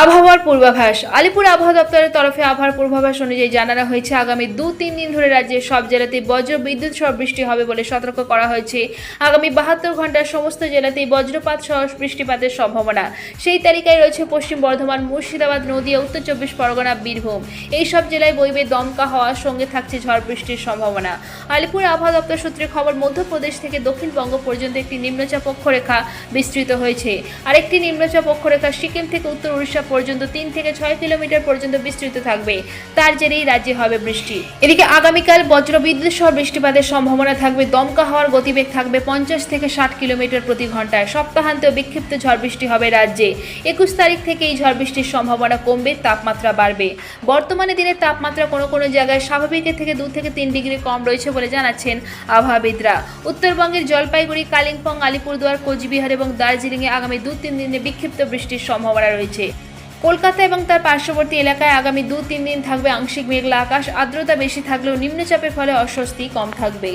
আবহাওয়ার পূর্বাভাস। আলিপুর আবহাওয়া দপ্তরের তরফে আবহাওয়ার পূর্বাভাস অনুযায়ী জানানো হয়েছে, আগামী দু তিন দিন ধরে রাজ্যের সব জেলাতেই বজ্র বিদ্যুৎ সহ বৃষ্টি হবে বলে সতর্ক করা হয়েছে। আগামী বাহাত্তর ঘণ্টার সমস্ত জেলাতেই বজ্রপাত সহ বৃষ্টিপাতের সম্ভাবনা। সেই তালিকায় রয়েছে পশ্চিম বর্ধমান, মুর্শিদাবাদ, নদিয়া, উত্তর চব্বিশ পরগনা, বীরভূম। এই সব জেলায় বইবে দমকা হওয়ার সঙ্গে থাকছে ঝড় বৃষ্টির সম্ভাবনা। আলিপুর আবহাওয়া দপ্তর সূত্রে খবর, মধ্যপ্রদেশ থেকে দক্ষিণবঙ্গ পর্যন্ত একটি নিম্নচাপ অক্ষরেখা বিস্তৃত হয়েছে। আরেকটি নিম্নচাপ অক্ষরেখা সিকিম থেকে উত্তর উড়িষ্যা পর্যন্ত, তিন থেকে ছয় কিলোমিটার পর্যন্ত বিস্তৃত থাকবে। তার জেরেই রাজ্যে হবে বৃষ্টি। এদিকে আগামীকাল বজ্রবিদ্যুৎ সহ বৃষ্টিপাতের সম্ভাবনা থাকবে। দমকা হওয়ার গতিবেগ থাকবে পঞ্চাশ থেকে ষাট কিলোমিটার প্রতি ঘন্টায়। সপ্তাহান্তেও বিক্ষিপ্ত ঝড় বৃষ্টি হবে রাজ্যে। একুশ তারিখ থেকে এই ঝড় বৃষ্টির সম্ভাবনা কমবে, তাপমাত্রা বাড়বে। বর্তমানে দিনের তাপমাত্রা কোনো কোনো জায়গায় স্বাভাবিকের থেকে দু থেকে তিন ডিগ্রি কম রয়েছে বলে জানাচ্ছেন আবহাওয়াবিদরা। উত্তরবঙ্গের জলপাইগুড়ি, কালিম্পং, আলিপুরদুয়ার, কোচবিহার এবং দার্জিলিংয়ে আগামী দু তিন দিনে বিক্ষিপ্ত বৃষ্টির সম্ভাবনা রয়েছে। কলকাতা এবং তার পার্শ্ববর্তী এলাকায় আগামী দু তিন দিন থাকবে আংশিক মেঘলা আকাশ। আর্দ্রতা বেশি থাকলেও নিম্নচাপের ফলে অস্বস্তি কম থাকবে।